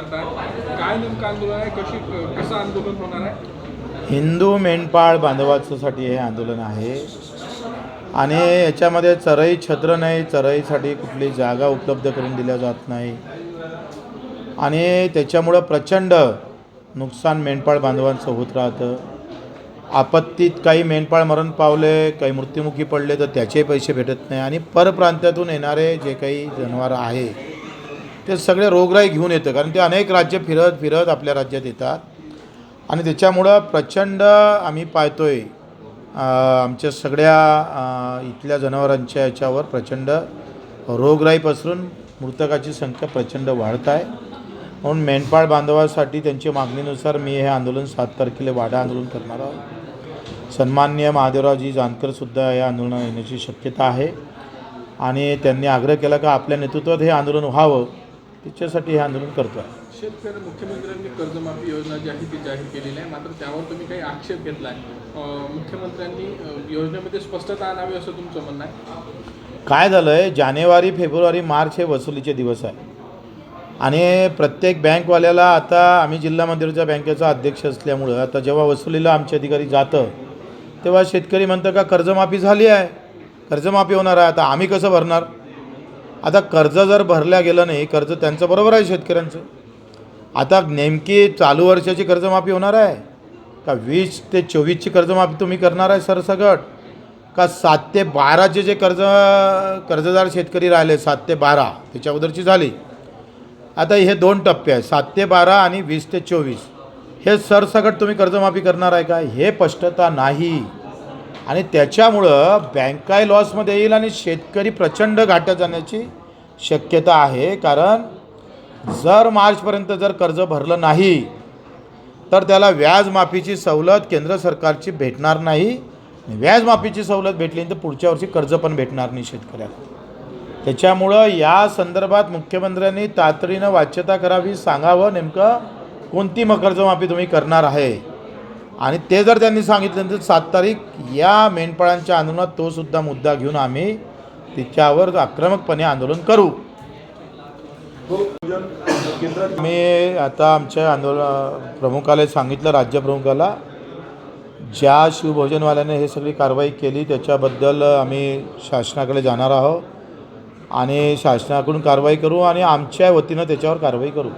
काय नेमकं आंदोलन आहे? कशी कसं आंदोलन होणार आहे? हिंदू मेंढपाळ बांधवांसाठी हे आंदोलन आहे. आणि याच्यामध्ये चरई छत्र नाही चरईसाठी कुठली जागा उपलब्ध करून दिल्या जात नाही. आणि त्याच्यामुळं प्रचंड नुकसान मेंढपाळ बांधवांचं होत राहतं. आपत्तीत काही मेंढपाळ मरण पावले काही मृत्युमुखी पडले तर त्याचे पैसे भेटत नाही. आणि परप्रांतातून येणारे जे काही जनावरं आहे ते सगळे रोगराई घेऊन येतं कारण ते अनेक राज्य फिरत फिरत आपल्या राज्यात येतात. आणि त्याच्यामुळं प्रचंड आम्ही पाहतो आहे आमच्या सगळ्या इथल्या जनावरांच्या याच्यावर प्रचंड रोगराई पसरून मृतकाची संख्या प्रचंड वाढत आहे म्हणून मेंढपाळ बांधवासाठी त्यांच्या मागणीनुसार मी हे आंदोलन सात तारखेला वाडा आंदोलन करणार आहोत. सन्माननीय महादेवरावजी जानकरसुद्धा या आंदोलनात येण्याची शक्यता आहे. आणि त्यांनी आग्रह केला का आपल्या नेतृत्वात हे आंदोलन व्हावं. त्याच्यासाठी हे आंदोलन करतो आहे शेतकरी मुख्यमंत्र्यांनी कर्जमाफी योजना जी आहे ती जाहीर केलेली आहे. मात्र त्यावर तुम्ही काही आक्षेप घेतला आहे. मुख्यमंत्र्यांनी योजनेमध्ये स्पष्टता आणावी असं तुमचं म्हणणं आहे? काय झालं आहे जानेवारी फेब्रुवारी मार्च हे वसुलीचे दिवस आहे. आणि प्रत्येक बँकवाल्याला आता आम्ही जिल्हा मंदिरच्या बँकेचा अध्यक्ष असल्यामुळं आता जेव्हा वसुलीला आमचे अधिकारी जातं तेव्हा शेतकरी म्हणतं का कर्जमाफी झाली आहे? कर्जमाफी होणार आहे. आता आम्ही कसं भरणार? आता कर्ज जर भरल्या गेलं नाही कर्ज त्यांचं बरोबर आहे शेतकऱ्यांचं. आता नेमकी चालू वर्षाची कर्जमाफी होणार आहे? का वीस ते चोवीसची कर्जमाफी तुम्ही करणार आहे सरसगट? का सात ते बाराचे जे कर्ज कर्जदार शेतकरी राहिले सात ते बारा त्याच्या अगोदरची झाली? आता हे दोन टप्पे आहेत सात ते बारा आणि वीस ते चोवीस. हे सरसकट तुम्ही कर्जमाफी करणार आहे का? हे स्पष्टता नाही. आणि त्याच्यामुळं बँकाही लॉसमध्ये येईल आणि शेतकरी प्रचंड घाट्यात जाण्याची शक्यता आहे. कारण जर मार्चपर्यंत जर कर्ज भरलं नाही तर त्याला व्याजमाफीची सवलत केंद्र सरकारची भेटणार नाही. व्याजमाफीची सवलत भेटली तर पुढच्या वर्षी कर्ज पण भेटणार नाही शेतकऱ्याला. त्याच्यामुळं या संदर्भात मुख्यमंत्र्यांनी तातडीनं वाच्यता करावी सांगावं नेमकं कोणती मग कर्जमाफी तुम्ही करणार आहे? आणि ते जर त्यांनी सांगितलं तर सात तारीख या मेंढपाळांच्या आंदोलनात तो सुद्धा मुद्दा घेऊन आम्ही तिच्यावर आक्रमकपणे आंदोलन करू. मी आता आमच्या आंदोलन प्रमुखाला सांगितलं राज्यप्रमुखाला ज्या शिवभोजनवाल्याने हे सगळी कारवाई केली त्याच्याबद्दल आम्ही शासनाकडे जाणार आहोत आणि शासनाकडून कारवाई करू आणि आमच्या वतीनं त्याच्यावर कारवाई करू.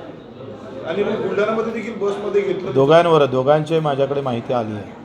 आणि मग बुलढाणामध्ये देखील बसमध्ये घेतलं. दोघांवर दोघांचे माझ्याकडे माहिती आली आहे.